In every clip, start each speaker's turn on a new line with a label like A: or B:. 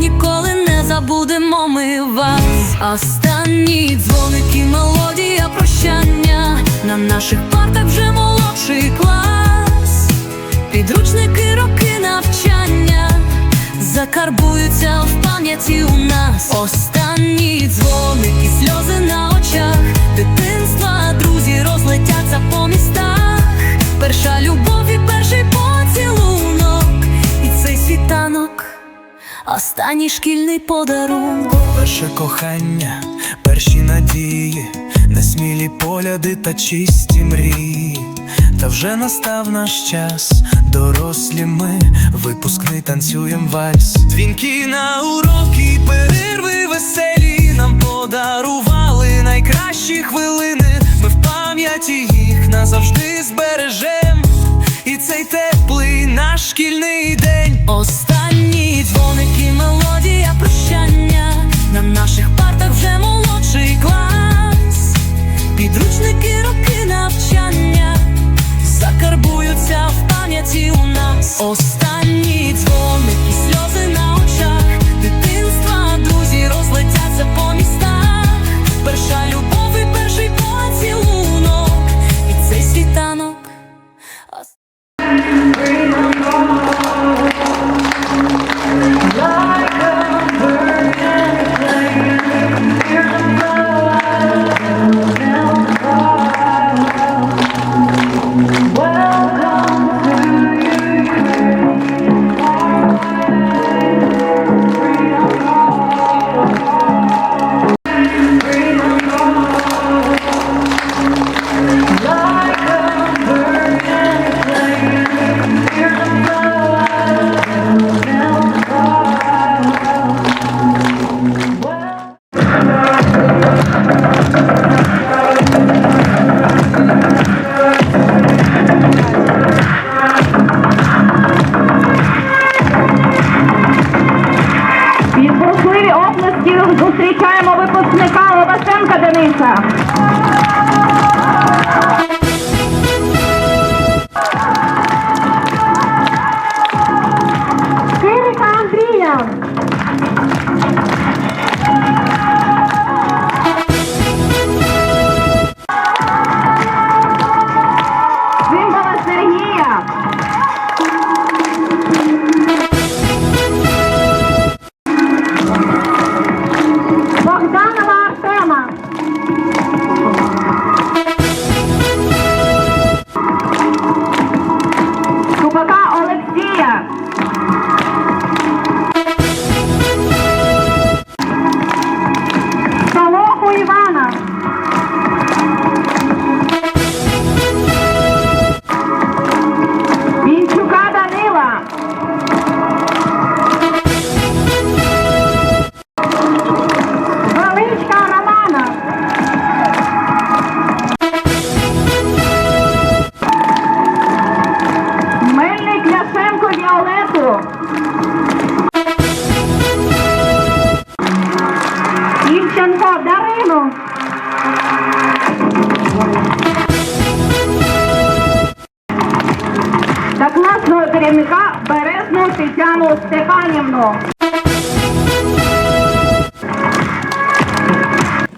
A: ніколи не забудемо ми вас. Останні дзвоники, мелодія прощання. На наших партах вже молодший клас. Підручники, роки навчання закарбуються в пам'яті у нас. Останні дзвоники, сльози на очах, дитинства, друзі розлетяться по містах. Перша любов останній шкільний подарунок.
B: Перше кохання, перші надії, несмілі погляди та чисті мрії. Та вже настав наш час, дорослі ми, випускний танцюєм вальс. Дзвінки на уроки, перерви веселі нам подарували найкращі хвилини. Ми в пам'яті їх назавжди збережем. І цей теплий наш шкільний день.
A: Останні дзвоники, мелодія прощання. На наших партах вже молодший клас. Підручники, роки навчання
C: зустрічаємо випускника Лобасенка Дениса. 说了吗？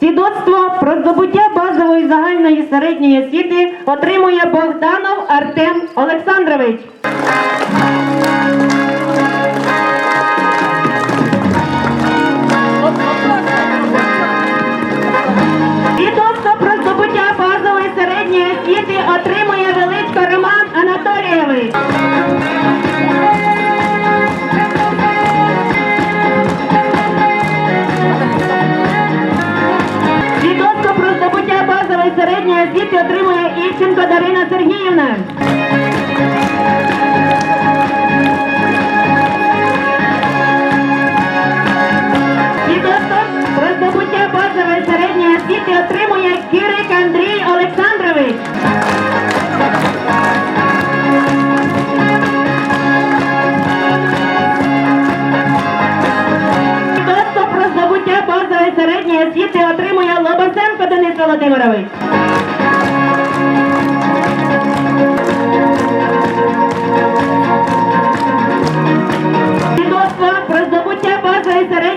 D: Свідоцтво про здобуття базової загальної середньої освіти отримує Богданов Артем Олександрович.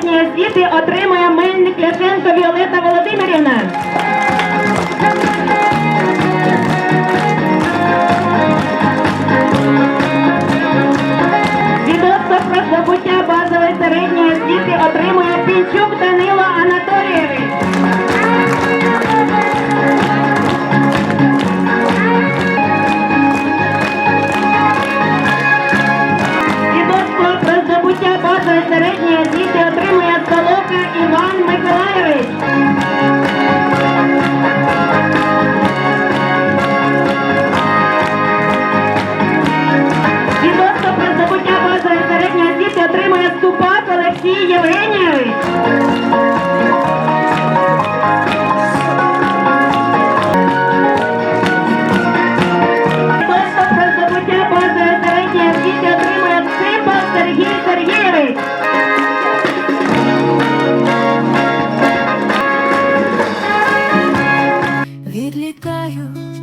D: Середньої освіти отримує Мельник Ляшенко Віолета Володимирівна. Миколайович. Свідоцтво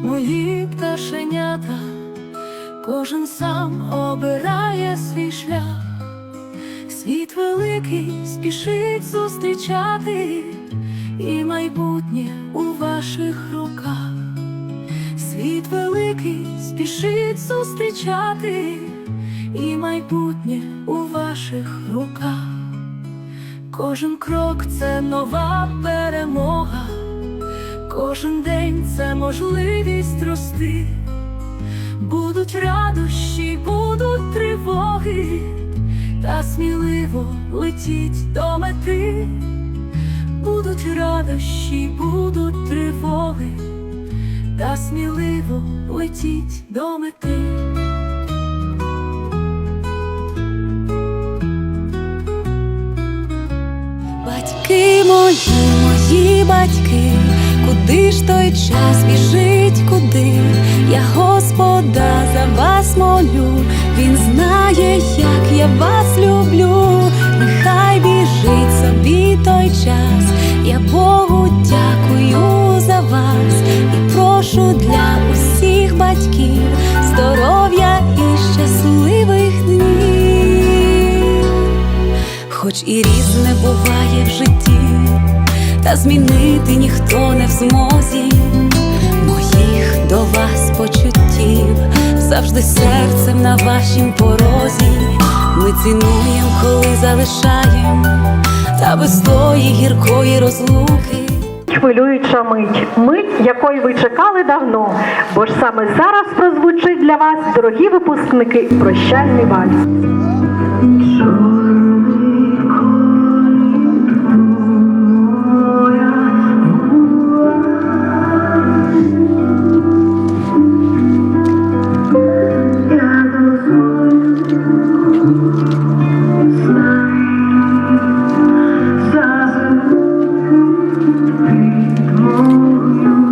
A: мої пташенята, кожен сам обирає свій шлях, світ великий спішить зустрічати, і майбутнє у ваших руках, світ великий спішить зустрічати, і майбутнє у ваших руках, кожен крок це нова перемога. Кожен день це можливість рости, будуть радощі, будуть тривоги, та сміливо летіть до мети, будуть радощі, будуть тривоги, та сміливо летіть до мети. Батьки мої, мої батьки, куди ж той час біжить, куди? Я Господа за вас молю, Він знає, як я вас люблю, нехай біжить собі той час, я Богу дякую за вас і прошу для усіх батьків здоров'я і щасливих днів. Хоч і різне буває в житті, та змінити ніхто не в змозі моїх до вас почуттів, завжди серцем на вашім порозі. Ми цінуємо, коли залишаєм, та без тої гіркої розлуки.
E: Хвилююча мить, мить, якої ви чекали давно, бо ж саме зараз прозвучить для вас, дорогі випускники, прощальний вальс.
F: Oh, mm.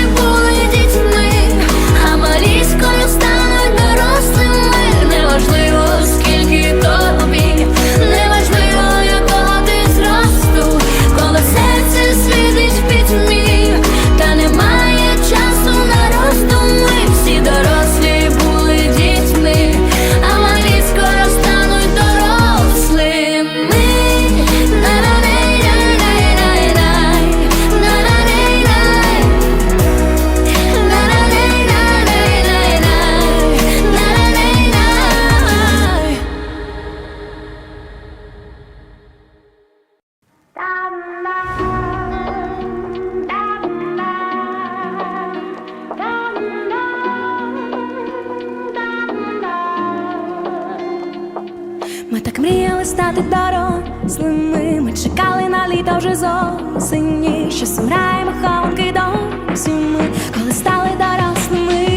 G: літо вже зовсені, що сумраємо хованки до зими, коли стали дорослими.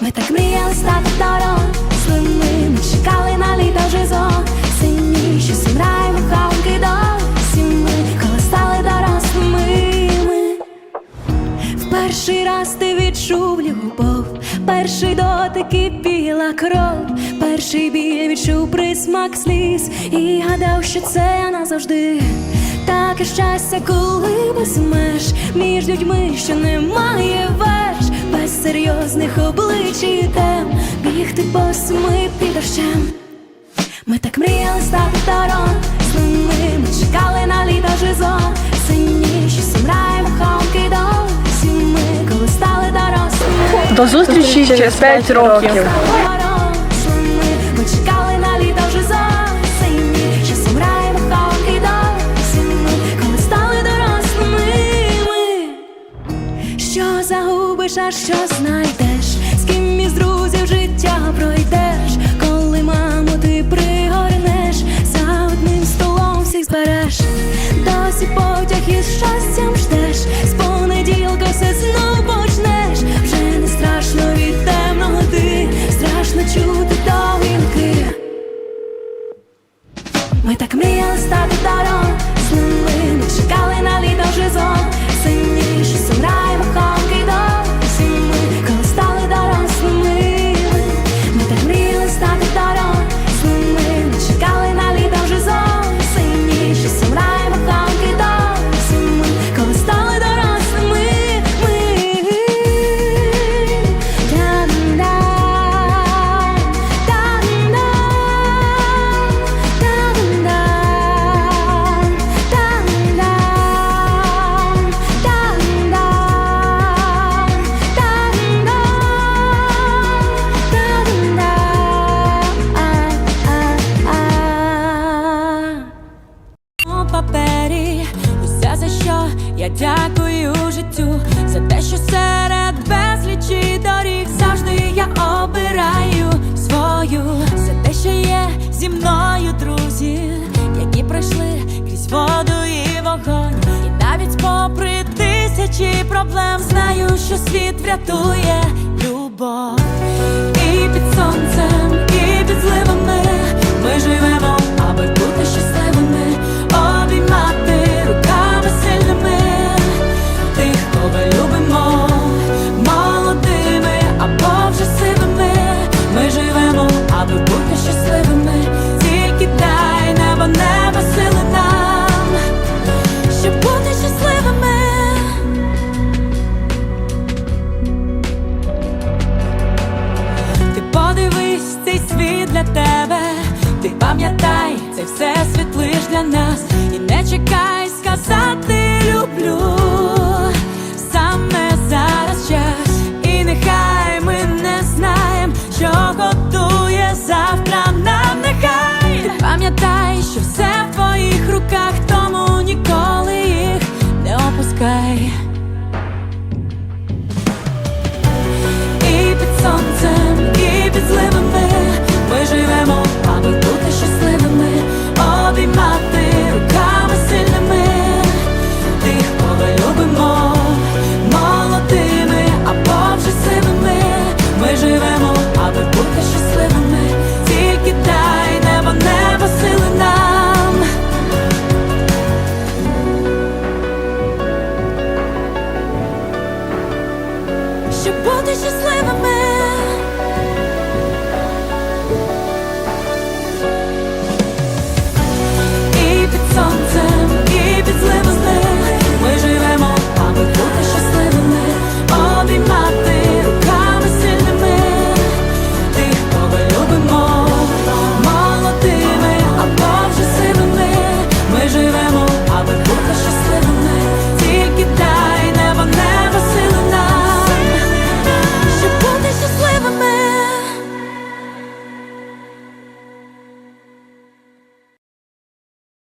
G: Ми, так мріяли стати дорослими. Ми чекали на літо вже зовсені, що сумраємо хованки до зими, коли стали дорослими. Ми. В перший раз ти відчув любов, перший дотик і біла кров, перший біль відчув присмак сліз і гадав, що це назавжди. Таке щастя, коли без меж. Між людьми, що немає веж, без серйозних облич і тем. Бігти босими під дощем. Ми так мріяли стати дорослими Ми чекали на літо жизо. Сині, що сумраємо хомки до зими Коли стали дорослими.
H: До зустрічі через 5 років.
G: Загубиш, а що знайдеш, з ким із друзів життя пройдеш, коли маму ти пригорнеш, за одним столом всіх збереш, досі потяг із щастям ждеш, з понеділка все знов почнеш, вже не страшно від темного ти, страшно чути довінки. Ми так мріяли стати дорослими проблем знаю, що світ врятує любов.
I: цей всесвіт лиш для нас, і не чекай сказати, люблю саме зараз час, і нехай ми не знаємо, що готує завтра нам нехай. Пам'ятай, що все в твоїх руках.